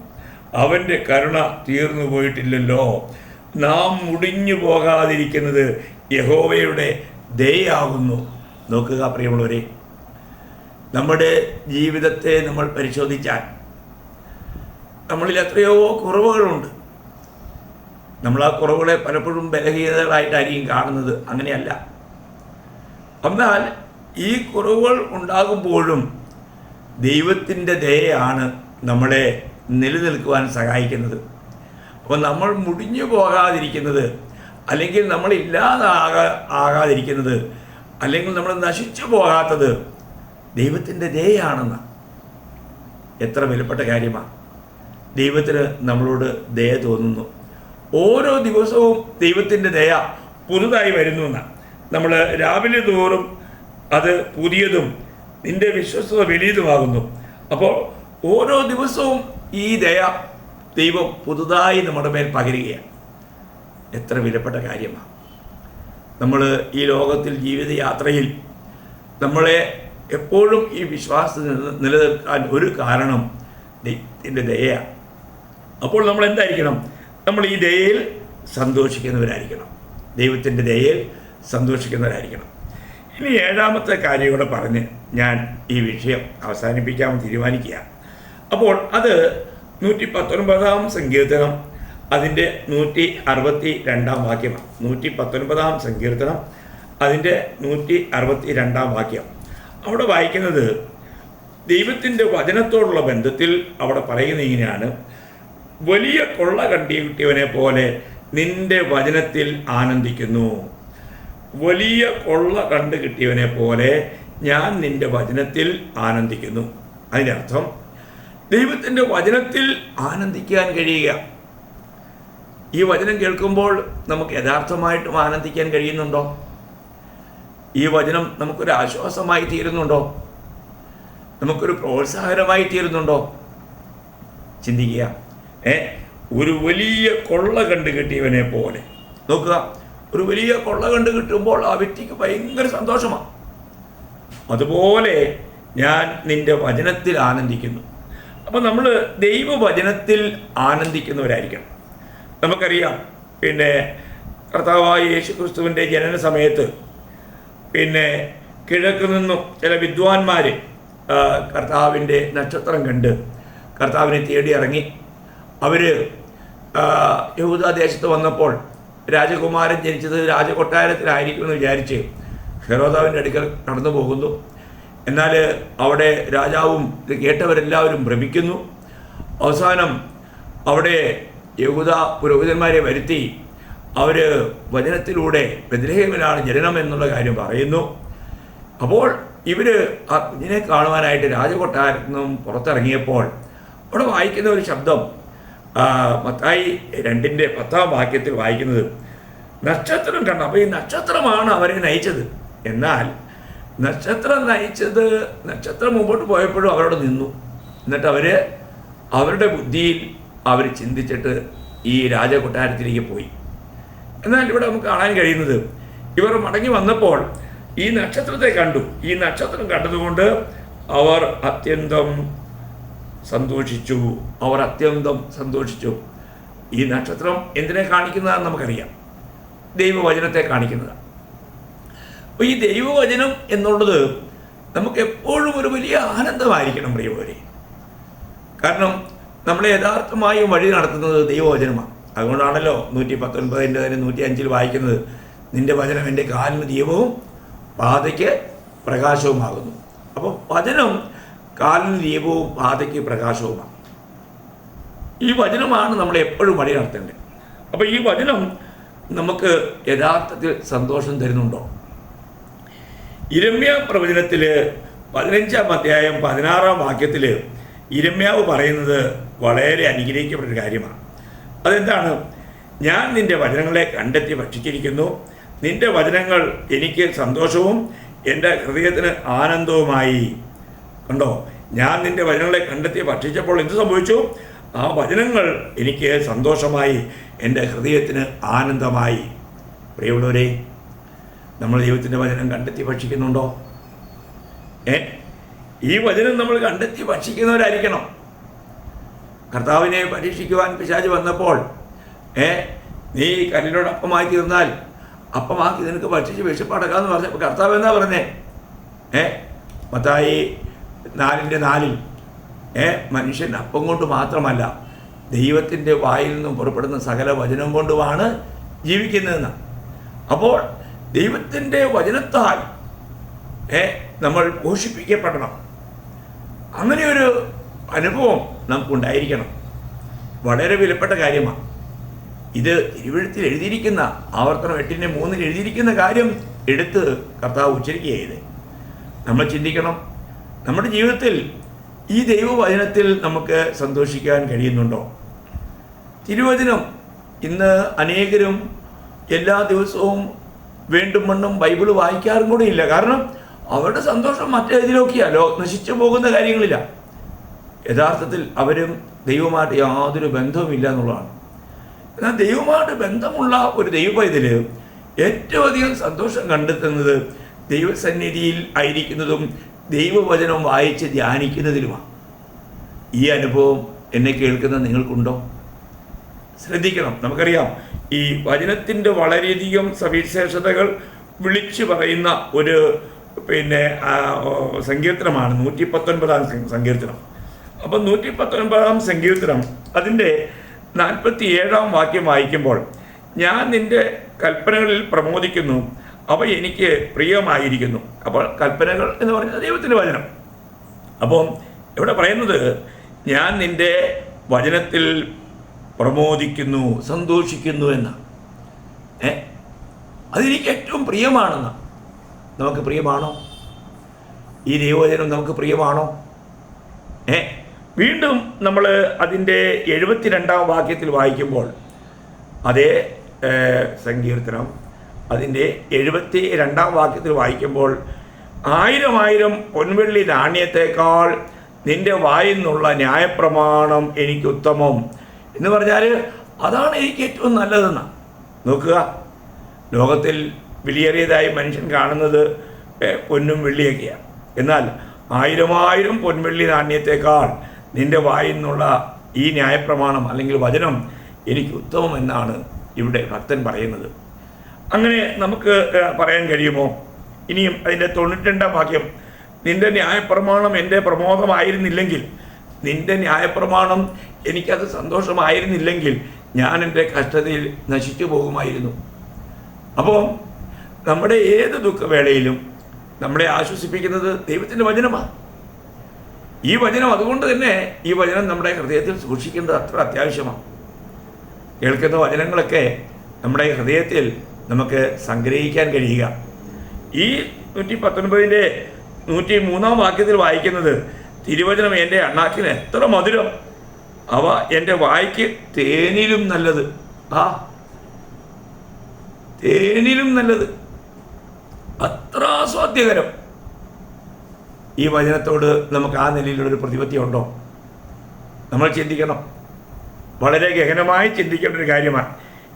അവന്റെ കരുണ തീർന്നു പോയിട്ടില്ലല്ലോ. നാം മുടിഞ്ഞു പോകാതിരിക്കുന്നത് യഹോവയുടെ ദയയാകുന്നു. നോക്കുക പ്രിയമുള്ളവരെ നമ്മുടെ ജീവിതത്തെ നമ്മൾ പരിശോധിച്ചാൽ നമ്മളിൽ എത്രയോ കുറവുകളുണ്ട്. നമ്മൾ ആ കുറവുകളെ പലപ്പോഴും ബലഹീനതകളായിട്ടായിരിക്കും കാണുന്നത്. അങ്ങനെയല്ല. എന്നാൽ ഈ കുറവുകൾ ഉണ്ടാകുമ്പോഴും ദൈവത്തിന്റെ ദയയാണ് നമ്മളെ നിലനിൽക്കുവാൻ സഹായിക്കുന്നത്. അപ്പോൾ നമ്മൾ മുടിഞ്ഞു പോകാതിരിക്കുന്നത് അല്ലെങ്കിൽ നമ്മൾ ഇല്ലാതാകാ ആകാതിരിക്കുന്നത് അല്ലെങ്കിൽ നമ്മൾ നശിച്ചു പോകാത്തത് ദൈവത്തിന്റെ ദയയാണെന്ന്. എത്ര വിലപ്പെട്ട കാര്യമാണ്. ദൈവത്തിന് നമ്മളോട് ദയ തോന്നുന്നു. ഓരോ ദിവസവും ദൈവത്തിന്റെ ദയ പുതുതായി വരുന്നു എന്നാണ്. നമ്മൾ രാവിലെ തോറും അത് പുതിയതും നിന്റെ വിശ്വസ്തത വലിയതുമാകുന്നു. അപ്പോൾ ഓരോ ദിവസവും ഈ ദയ ദൈവം പുതുതായി നമ്മുടെ മേൽ പകരുകയാണ്. എത്ര വിലപ്പെട്ട കാര്യമാണ്. നമ്മൾ ഈ ലോകത്തിൽ ജീവിതയാത്രയിൽ നമ്മളെ എപ്പോഴും ഈ വിശ്വാസത്തിൽ നിലനിർത്താൻ ഒരു കാരണം ദൈവത്തിന്റെ ദയയാണ്. അപ്പോൾ നമ്മൾ എന്തായിരിക്കണം? നമ്മൾ ഈ ദയയിൽ സന്തോഷിക്കുന്നവരായിരിക്കണം. ദൈവത്തിന്റെ ദയയിൽ സന്തോഷിക്കുന്നവരായിരിക്കണം. ഇനി ഏഴാമത്തെ കാര്യം കൂടെ പറഞ്ഞ് ഞാൻ ഈ വിഷയം അവസാനിപ്പിക്കാമെന്ന് തീരുമാനിക്കുക അപ്പോൾ അത് നൂറ്റി പത്തൊൻപതാം സങ്കീർത്തനം. അതിന്റെ നൂറ്റി അറുപത്തി രണ്ടാം വാക്യമാണ് നൂറ്റി പത്തൊൻപതാം സങ്കീർത്തനം. അതിന്റെ നൂറ്റി അറുപത്തി രണ്ടാം വാക്യം. അവിടെ വായിക്കുന്നത് ദൈവത്തിന്റെ വചനത്തോടുള്ള ബന്ധത്തിൽ അവിടെ പറയുന്നത് ഇങ്ങനെയാണ്. വലിയ കൊള്ള കണ്ടി കിട്ടിയവനെ പോലെ നിന്റെ വചനത്തിൽ ആനന്ദിക്കുന്നു. വലിയ കൊള്ള കണ്ടു കിട്ടിയവനെ പോലെ ഞാൻ നിന്റെ വചനത്തിൽ ആനന്ദിക്കുന്നു. അതിന്റെ അർത്ഥം ദൈവത്തിന്റെ വചനത്തിൽ ആനന്ദിക്കാൻ കഴിയുക. ഈ വചനം കേൾക്കുമ്പോൾ നമുക്ക് യഥാർത്ഥമായിട്ടും ആനന്ദിക്കാൻ കഴിയുന്നുണ്ടോ? ഈ വചനം നമുക്കൊരു ആശ്വാസമായി തീരുന്നുണ്ടോ? നമുക്കൊരു പ്രോത്സാഹനമായി തീരുന്നുണ്ടോ? ചിന്തിക്കുക. ഏ ഒരു വലിയ കൊള്ള കണ്ടു കിട്ടിയവനെ പോലെ. നോക്കുക. ഒരു വലിയ കൊള്ള കണ്ടു കിട്ടുമ്പോൾ ആ വ്യക്തിക്ക് ഭയങ്കര സന്തോഷമാണ് അതുപോലെ ഞാൻ നിന്റെ വചനത്തിൽ ആനന്ദിക്കുന്നു. അപ്പം നമ്മൾ ദൈവവചനത്തിൽ ആനന്ദിക്കുന്നവരായിരിക്കണം. നമുക്കറിയാം പിന്നെ കർത്താവായ യേശു ക്രിസ്തുവിന്റെ ജനന സമയത്ത് പിന്നെ കിഴക്ക് നിന്നും ചില വിദ്വാൻമാർ കർത്താവിന്റെ നക്ഷത്രം കണ്ട് കർത്താവിനെ തേടി ഇറങ്ങി. അവർ യഹൂദദേശത്ത് വന്നപ്പോൾ രാജകുമാരൻ ജനിച്ചത് രാജകൊട്ടാരത്തിലായിരിക്കുമെന്ന് വിചാരിച്ച് ഹെറോദാവിന്റെ അടുക്കൽ നടന്നു പോകുന്നു എന്നാൽ അവിടെ രാജാവും ഇത് കേട്ടവരെല്ലാവരും ഭ്രമിക്കുന്നു. അവസാനം അവിടെ യഹൂദ പുരോഹിതന്മാരെ വരുത്തി അവർ വചനത്തിലൂടെ ബദ്രഹേമിലാണ് ജനനം എന്നുള്ള കാര്യം പറയുന്നു. അപ്പോൾ ഇവർ ആ കാണുവാനായിട്ട് രാജകൊട്ടാരത്തിൽ നിന്നും പുറത്തിറങ്ങിയപ്പോൾ അവിടെ വായിക്കുന്ന ഒരു ശബ്ദം മത്തായി രണ്ടിന്റെ പത്താം വാക്യത്തിൽ വായിക്കുന്നത് നക്ഷത്രം കണ്ടു? അപ്പോൾ ഈ നക്ഷത്രമാണ് അവരെ നയിച്ചത്. എന്നാൽ നക്ഷത്രം നയിച്ചത് നക്ഷത്രം മുമ്പോട്ട് പോയപ്പോഴും അവരോട് നിന്നു. എന്നിട്ട് അവർ അവരുടെ ബുദ്ധിയിൽ അവർ ചിന്തിച്ചിട്ട് ഈ രാജകൊട്ടാരത്തിലേക്ക് പോയി. എന്നാൽ ഇവിടെ നമുക്ക് കാണാൻ കഴിയുന്നത് ഇവർ മടങ്ങി വന്നപ്പോൾ ഈ നക്ഷത്രത്തെ കണ്ടു. ഈ നക്ഷത്രം കണ്ടതുകൊണ്ട് അവർ അത്യന്തം സന്തോഷിച്ചു. അവർ അത്യന്തം സന്തോഷിച്ചു. ഈ നക്ഷത്രം എന്തിനെ കാണിക്കുന്നതാണെന്ന് നമുക്കറിയാം. ദൈവവചനത്തെ കാണിക്കുന്നതാണ്. അപ്പോൾ ഈ ദൈവവചനം എന്നുള്ളത് നമുക്ക് എപ്പോഴും ഒരു വലിയ ആനന്ദമായിരിക്കണം പ്രിയവരെ കാരണം നമ്മളെ യഥാർത്ഥമായും വഴി നടത്തുന്നത് ദൈവവചനമാണ്. അതുകൊണ്ടാണല്ലോ നൂറ്റി പത്തൊൻപതിന്റെ തന്നെ നൂറ്റി അഞ്ചിൽ വായിക്കുന്നത് നിന്റെ വചനം എന്റെ കാലിന് ദീപവും പാതയ്ക്ക് പ്രകാശവുമാകുന്നു. അപ്പോൾ വചനം കാലിന് ദീപവും പാതയ്ക്ക് പ്രകാശവുമാണ്. ഈ വചനമാണ് നമ്മളെ എപ്പോഴും വഴി നടത്തേണ്ടത്. അപ്പോൾ ഈ വചനം നമുക്ക് യഥാർത്ഥത്തിൽ സന്തോഷം തരുന്നുണ്ടോ? ഇരമ്യ പ്രവചനത്തിൽ പതിനഞ്ചാം അധ്യായം പതിനാറാം വാക്യത്തിൽ ഇരമ്യാവ് പറയുന്നത് വളരെ അനുഗ്രഹിക്കപ്പെട്ട കാര്യമാണ്. അതെന്താണ്? ഞാൻ നിന്റെ വചനങ്ങളെ കണ്ടെത്തി ഭക്ഷിച്ചിരിക്കുന്നു. നിന്റെ വചനങ്ങൾ എനിക്ക് സന്തോഷവും എന്റെ ഹൃദയത്തിന് ആനന്ദവുമായി. കണ്ടോ? ഞാൻ നിന്റെ വചനങ്ങളെ കണ്ടെത്തി ഭക്ഷിച്ചപ്പോൾ എന്ത് സംഭവിച്ചു? ആ വചനങ്ങൾ എനിക്ക് സന്തോഷമായി എന്റെ ഹൃദയത്തിന് ആനന്ദമായി. പ്രിയമുള്ളവരെ നമ്മൾ ദൈവത്തിന്റെ വചനം കണ്ടെത്തി ഭക്ഷിക്കുന്നുണ്ടോ? ഏ? ഈ വചനം നമ്മൾ കണ്ടെത്തി ഭക്ഷിക്കുന്നവരായിരിക്കണം. കർത്താവിനെ പരീക്ഷിക്കുവാൻ പിശാജ് വന്നപ്പോൾ ഏ? നീ കല്ലിനോട് അപ്പമായി തീർന്നാൽ അപ്പമാക്കി നിനക്ക് ഭക്ഷിച്ച് വിശപ്പടക്കാന്ന് പറഞ്ഞപ്പോൾ കർത്താവ് എന്നാ പറഞ്ഞേ? ഏ? മത്തായി നാലിന്റെ നാലിൽ ഏ? മനുഷ്യൻ അപ്പം കൊണ്ട് മാത്രമല്ല ദൈവത്തിന്റെ വായിൽ നിന്നും പുറപ്പെടുന്ന സകല വചനം കൊണ്ടുമാണ് ജീവിക്കുന്നതെന്ന്. അപ്പോൾ ദൈവത്തിന്റെ വചനത്താൽ നമ്മൾ പോഷിപ്പിക്കപ്പെടണം അങ്ങനെ ഒരു അനുഭവം നമുക്കുണ്ടായിരിക്കണം. വളരെ വിലപ്പെട്ട കാര്യമാണ്. ഇത് തിരുവഴുത്തിൽ എഴുതിയിരിക്കുന്ന ആവർത്തനം എട്ടിന്റെ മൂന്നിൽ എഴുതിയിരിക്കുന്ന കാര്യം എടുത്ത് കർത്താവ് ഉച്ചരിക്കുക ചെയ്ത് നമ്മൾ ചിന്തിക്കണം നമ്മുടെ ജീവിതത്തിൽ ഈ ദൈവവചനത്തിൽ നമുക്ക് സന്തോഷിക്കാൻ കഴിയുന്നുണ്ടോ? തിരുവചനം ഇന്ന് അനേകരും എല്ലാ ദിവസവും വേണ്ടും മണ്ണും ബൈബിൾ വായിക്കാറും കൂടി ഇല്ല. കാരണം അവരുടെ സന്തോഷം മറ്റേതിലൊക്കെയല്ലോ നശിച്ചു പോകുന്ന കാര്യങ്ങളില്ല. യഥാർത്ഥത്തിൽ അവരും ദൈവമായിട്ട് യാതൊരു ബന്ധവുമില്ല എന്നുള്ളതാണ്. എന്നാൽ ദൈവമായിട്ട് ബന്ധമുള്ള ഒരു ദൈവപൈതൽ ഏറ്റവും അധികം സന്തോഷം കണ്ടെത്തുന്നത് ദൈവസന്നിധിയിൽ ആയിരിക്കുന്നതും ദൈവവചനം വായിച്ച് ധ്യാനിക്കുന്നതിലുമാണ്. ഈ അനുഭവം എന്നെ കേൾക്കുന്ന നിങ്ങൾക്കുണ്ടോ? ശ്രദ്ധിക്കണം. നമുക്കറിയാം. ഈ വചനത്തിന്റെ വളരെയധികം സവിശേഷതകൾ വിളിച്ചു പറയുന്ന ഒരു പിന്നെ സങ്കീർത്തനമാണ്. നൂറ്റി പത്തൊൻപതാം സങ്കീർത്തനം. അപ്പം നൂറ്റി പത്തൊൻപതാം സങ്കീർത്തനം അതിന്റെ നാൽപ്പത്തി ഏഴാം വാക്യം വായിക്കുമ്പോൾ ഞാൻ നിന്റെ കൽപ്പനകളിൽ പ്രമോദിക്കുന്നു. അവ എനിക്ക് പ്രിയമായിരിക്കുന്നു. അപ്പോൾ കൽപ്പനകൾ എന്ന് പറയുന്നത് ദൈവത്തിന്റെ വചനം. അപ്പം ഇവിടെ പറയുന്നത് ഞാൻ നിന്റെ വചനത്തിൽ പ്രമോദിക്കുന്നു സന്തോഷിക്കുന്നു എന്നാണ് ഏ? അതെനിക്ക് ഏറ്റവും പ്രിയമാണെന്ന്. നമുക്ക് പ്രിയമാണോ? ഈ ദൈവവചനം നമുക്ക് പ്രിയമാണോ? ഏ? വീണ്ടും നമ്മൾ അതിന്റെ എഴുപത്തിരണ്ടാം വാക്യത്തിൽ വായിക്കുമ്പോൾ അതേ സങ്കീർത്തനം അതിന്റെ എഴുപത്തി രണ്ടാം വാക്യത്തിൽ വായിക്കുമ്പോൾ ആയിരം ആയിരം പൊൻവെള്ളി നാണ്യത്തേക്കാൾ നിന്റെ വായിൽ നിന്നുള്ള ന്യായപ്രമാണം എനിക്ക് ഉത്തമം. എന്ന് പറഞ്ഞാൽ അതാണ് എനിക്ക് ഏറ്റവും നല്ലതെന്ന്. നോക്കുക. ലോകത്തിൽ വിലയേറിയതായി മനുഷ്യൻ കാണുന്നത് പൊന്നും വെള്ളിയൊക്കെയാണ് എന്നാൽ ആയിരമായിരം പൊൻവെള്ളി നാണ്യത്തെക്കാൾ നിന്റെ വായിൽ നിന്നുള്ള ഈ ന്യായപ്രമാണം അല്ലെങ്കിൽ വചനം എനിക്ക് ഉത്തമം എന്നാണ് ഇവിടെ ഭക്തൻ പറയുന്നത്. അങ്ങനെ നമുക്ക് പറയാൻ കഴിയുമോ? ഇനിയും അതിന്റെ തൊണ്ണൂറ്റിരണ്ടാം വാക്യം. നിന്റെ ന്യായപ്രമാണം എന്റെ പ്രമോദമായിരുന്നില്ലെങ്കിൽ നിന്റെ ന്യായപ്രമാണം എനിക്കത് സന്തോഷമായിരുന്നില്ലെങ്കിൽ ഞാൻ എന്റെ കഷ്ടതയിൽ നശിച്ചു പോകുമായിരുന്നു. അപ്പോൾ നമ്മുടെ ഏത് ദുഃഖവേളയിലും നമ്മളെ ആശ്വസിപ്പിക്കുന്നത് ദൈവത്തിന്റെ വചനമാണ്. ഈ വചനം അതുകൊണ്ട് തന്നെ ഈ വചനം നമ്മുടെ ഹൃദയത്തിൽ സൂക്ഷിക്കേണ്ടത് അത്ര അത്യാവശ്യമാണ്. കേൾക്കുന്ന വചനങ്ങളൊക്കെ നമ്മുടെ ഹൃദയത്തിൽ നമുക്ക് സംഗ്രഹിക്കാൻ കഴിയുക. ഈ നൂറ്റി പത്തൊൻപതിന്റെ നൂറ്റി മൂന്നാം വാക്യത്തിൽ വായിക്കുന്നത് തിരുവചനം എന്റെ അണ്ണാക്കിന് എത്ര മധുരം. അവ എന്റെ വായിക്ക് തേനിലും നല്ലത്. ആ തേനിലും നല്ലത്. അത്ര ആസ്വാദ്യകരം ഈ വചനത്തോട് നമുക്ക് ആ നിലയിലുള്ളൊരു പ്രതിപത്തി ഉണ്ടോ നമ്മൾ ചിന്തിക്കണം. വളരെ ഗഹനമായി ചിന്തിക്കേണ്ട ഒരു കാര്യമാണ്.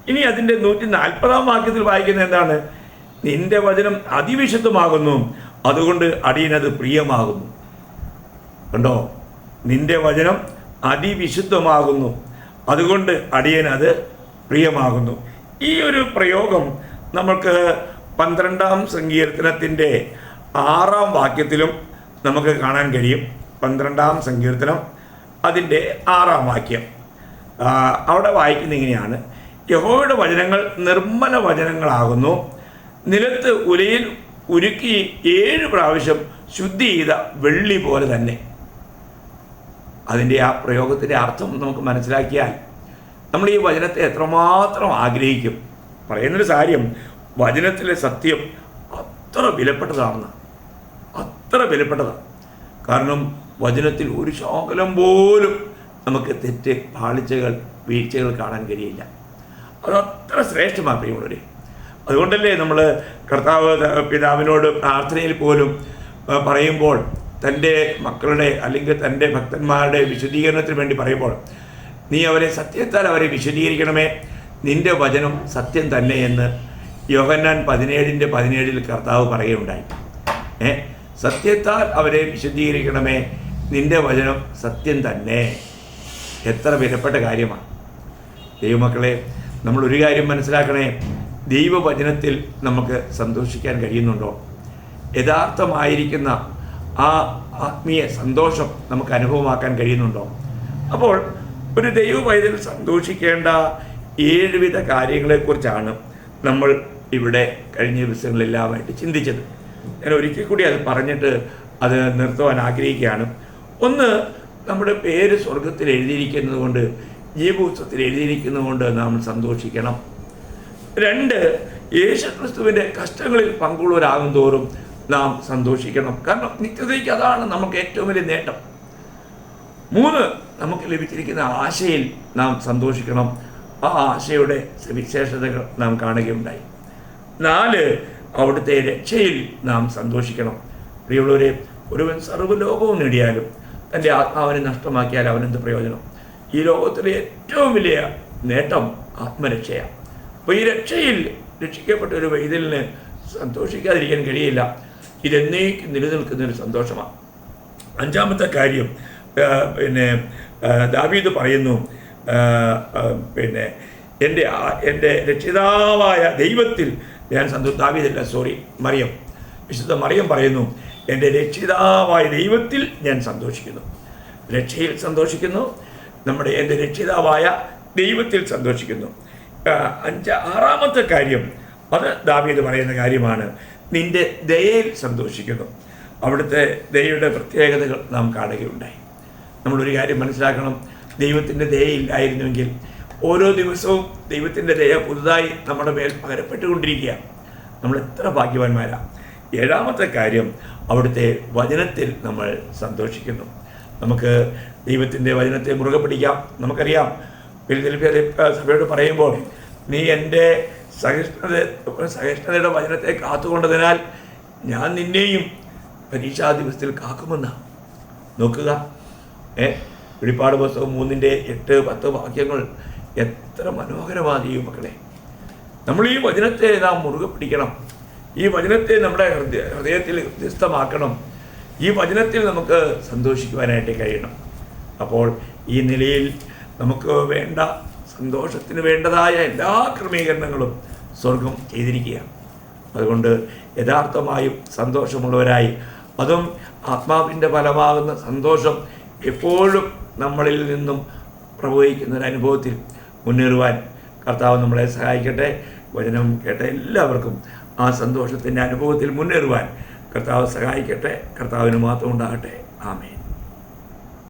ഇനി അതിന്റെ നൂറ്റി നാൽപ്പതാം വാക്യത്തിൽ വായിക്കുന്നത് എന്താണ്? നിന്റെ വചനം അതിവിശുദ്ധമാകുന്നു. അതുകൊണ്ട് അടിയനത് പ്രിയമാകുന്നു. കണ്ടോ? നിന്റെ വചനം അതിവിശുദ്ധമാകുന്നു. അതുകൊണ്ട് അത് പ്രിയമാകുന്നു. ഈ ഒരു പ്രയോഗം നമുക്ക് പന്ത്രണ്ടാം സങ്കീർത്തനത്തിന്റെ ആറാം വാക്യത്തിലും നമുക്ക് കാണാൻ കഴിയും. പന്ത്രണ്ടാം സങ്കീർത്തനം അതിന്റെ ആറാം വാക്യം. അവിടെ വായിക്കുന്ന ഇങ്ങനെയാണ്. യഹോയുടെ വചനങ്ങൾ നിർമ്മല വചനങ്ങളാകുന്നു. നിലത്ത് ഉലയിൽ ഉരുക്കി ഏഴ് പ്രാവശ്യം ശുദ്ധി ചെയ്ത വെള്ളി പോലെ തന്നെ. അതിന്റെ ആ പ്രയോഗത്തിന്റെ അർത്ഥം നമുക്ക് മനസ്സിലാക്കിയാൽ നമ്മൾ ഈ വചനത്തെ എത്രമാത്രം ആഗ്രഹിക്കും. പറയുന്നൊരു കാര്യം വചനത്തിലെ സത്യം അത്ര വിലപ്പെട്ടതാണെന്ന്. അത്ര വിലപ്പെട്ടതാണ്. കാരണം വചനത്തിൽ ഒരു ശോകലം പോലും നമുക്ക് തെറ്റ് പാളിച്ചകൾ വീഴ്ചകൾ കാണാൻ കഴിയില്ല. അതത്ര ശ്രേഷ്ഠമാണ് പ്രിയമുള്ളവരെ. അതുകൊണ്ടല്ലേ നമ്മൾ കർത്താവ് പിതാവിനോട് പ്രാർത്ഥനയിൽ പോലും പറയുമ്പോൾ തന്റെ മക്കളുടെ അല്ലെങ്കിൽ തന്റെ ഭക്തന്മാരുടെ വിശദീകരണത്തിന് വേണ്ടി പറയുമ്പോൾ നീ അവരെ സത്യത്താൽ അവരെ വിശദീകരിക്കണമേ. നിന്റെ വചനം സത്യം തന്നെ എന്ന് യോഹന്നാൻ പതിനേഴിന്റെ പതിനേഴിൽ കർത്താവ് പറയുകയുണ്ടായി. ഏ? സത്യത്താൽ അവരെ വിശദീകരിക്കണമേ. നിന്റെ വചനം സത്യം തന്നെ. എത്ര വിലപ്പെട്ട കാര്യമാണ്. ദൈവമക്കളെ നമ്മൾ ഒരു കാര്യം മനസ്സിലാക്കണേ. ദൈവവചനത്തിൽ നമുക്ക് സന്തോഷിക്കാൻ കഴിയുന്നുണ്ടോ? യഥാർത്ഥമായിരിക്കുന്ന ആ ആത്മീയ സന്തോഷം നമുക്ക് അനുഭവമാക്കാൻ കഴിയുന്നുണ്ടോ? അപ്പോൾ ഒരു ദൈവ പൈതൽ സന്തോഷിക്കേണ്ട ഏഴുവിധ കാര്യങ്ങളെക്കുറിച്ചാണ് നമ്മൾ ഇവിടെ കഴിഞ്ഞ ദിവസങ്ങളിലെല്ലാമായിട്ട് ചിന്തിച്ചത്. ഞാൻ ഒരിക്കൽ കൂടി അത് പറഞ്ഞിട്ട് അത് നിർത്തുവാൻ ആഗ്രഹിക്കുകയാണ്. ഒന്ന് നമ്മുടെ പേര് സ്വർഗത്തിൽ എഴുതിയിരിക്കുന്നത് കൊണ്ട് ജീവപുസ്തകത്തിൽ എഴുതിയിരിക്കുന്നത് കൊണ്ട് നാം സന്തോഷിക്കണം. രണ്ട് യേശുക്രിസ്തുവിന്റെ കഷ്ടങ്ങളിൽ പങ്കുള്ളവരാകും തോറും നാം സന്തോഷിക്കണം. കാരണം നിത്യതയ്ക്ക് അതാണ് നമുക്ക് ഏറ്റവും വലിയ നേട്ടം. മൂന്ന് നമുക്ക് ലഭിച്ചിരിക്കുന്ന ആശയിൽ നാം സന്തോഷിക്കണം. ആ ആശയുടെ സവിശേഷതകൾ നാം കാണുകയുണ്ടായി. നാല് അവിടുത്തെ രക്ഷയിൽ നാം സന്തോഷിക്കണം. പ്രിയമുള്ളവരെ ഒരുവൻ സർവലോകവും നേടിയാലും തന്റെ ആത്മാവിനെ നഷ്ടമാക്കിയാൽ അവനെന്ത് പ്രയോജനം? ഈ ലോകത്തിലെ ഏറ്റവും വലിയ നേട്ടം ആത്മരക്ഷയാണ്. അപ്പോൾ ഈ രക്ഷയിൽ രക്ഷിക്കപ്പെട്ട ഒരു വൈദ്യലിന് സന്തോഷിക്കാതിരിക്കാൻ കഴിയില്ല. ഇതെന്നേക്കും നിലനിൽക്കുന്ന ഒരു സന്തോഷമാണ്. അഞ്ചാമത്തെ കാര്യം പിന്നെ ദാവീദ് പറയുന്നു പിന്നെ എന്റെ എന്റെ രക്ഷിതാവായ ദൈവത്തിൽ ഞാൻ സന്തോഷ ദാവീദല്ല സോറി മറിയം വിശുദ്ധ മറിയം പറയുന്നു എന്റെ രക്ഷിതാവായ ദൈവത്തിൽ ഞാൻ സന്തോഷിക്കുന്നു. രക്ഷയിൽ സന്തോഷിക്കുന്നു നമ്മുടെ എന്റെ രക്ഷിതാവായ ദൈവത്തിൽ സന്തോഷിക്കുന്നു. അഞ്ച് ആറാമത്തെ കാര്യം അത് ദാവീദ് പറയുന്ന കാര്യമാണ് നിന്റെ ദയയിൽ സന്തോഷിക്കുന്നു. അവിടുത്തെ ദയയുടെ പ്രത്യേകതകൾ നാം കാണുകയുണ്ടായി. നമ്മളൊരു കാര്യം മനസ്സിലാക്കണം. ദൈവത്തിന്റെ ദയയില്ലായിരുന്നുവെങ്കിൽ ഓരോ ദിവസവും ദൈവത്തിന്റെ ദയ പുതുതായി നമ്മുടെ മേൽ പകരപ്പെട്ടുകൊണ്ടിരിക്കുക. നമ്മൾ എത്ര ഭാഗ്യവാന്മാരാണ് ഏഴാമത്തെ കാര്യം അവിടുത്തെ വചനത്തിൽ നമ്മൾ സന്തോഷിക്കുന്നു. നമുക്ക് ദൈവത്തിന്റെ വചനത്തെ മുറുകെ പിടിക്കാം. നമുക്കറിയാം. ഫിലിപ്പിയ സഭയോട് പറയുമ്പോൾ നീ എന്റെ സഹിഷ്ണുത സഹിഷ്ണുതയുടെ വചനത്തെ കാത്തുകൊണ്ടതിനാൽ ഞാൻ നിന്നെയും പരീക്ഷാ ദിവസത്തിൽ കാക്കുമെന്നാണ് നോക്കുക. ഏ? വെളിപ്പാട് പുസ്തകം മൂന്നിന്റെ എട്ട് പത്ത് വാക്യങ്ങൾ എത്ര മനോഹരമാണ് മക്കളെ. നമ്മൾ ഈ വചനത്തെ നാം മുറുകെ പിടിക്കണം. ഈ വചനത്തെ നമ്മുടെ ഹൃദയ ഹൃദയത്തിൽ വ്യത്യസ്തമാക്കണം. ഈ വചനത്തിൽ നമുക്ക് സന്തോഷിക്കുവാനായിട്ട് കഴിയണം. അപ്പോൾ ഈ നിലയിൽ നമുക്ക് വേണ്ട സന്തോഷത്തിന് വേണ്ടതായ എല്ലാ ക്രമീകരണങ്ങളും സ്വർഗം ചെയ്തിരിക്കുകയാണ്. അതുകൊണ്ട് യഥാർത്ഥമായും സന്തോഷമുള്ളവരായി അതും ആത്മാവിന്റെ ഫലമാകുന്ന സന്തോഷം എപ്പോഴും നമ്മളിൽ നിന്നും പ്രവഹിക്കുന്ന ഒരു അനുഭവത്തിൽ മുന്നേറുവാൻ കർത്താവ് നമ്മളെ സഹായിക്കട്ടെ. വചനം കേട്ട എല്ലാവർക്കും ആ സന്തോഷത്തിന്റെ അനുഭവത്തിൽ മുന്നേറുവാൻ കർത്താവ് സഹായിക്കട്ടെ. കർത്താവിന് മാത്രം ഉണ്ടാകട്ടെ. ആമേ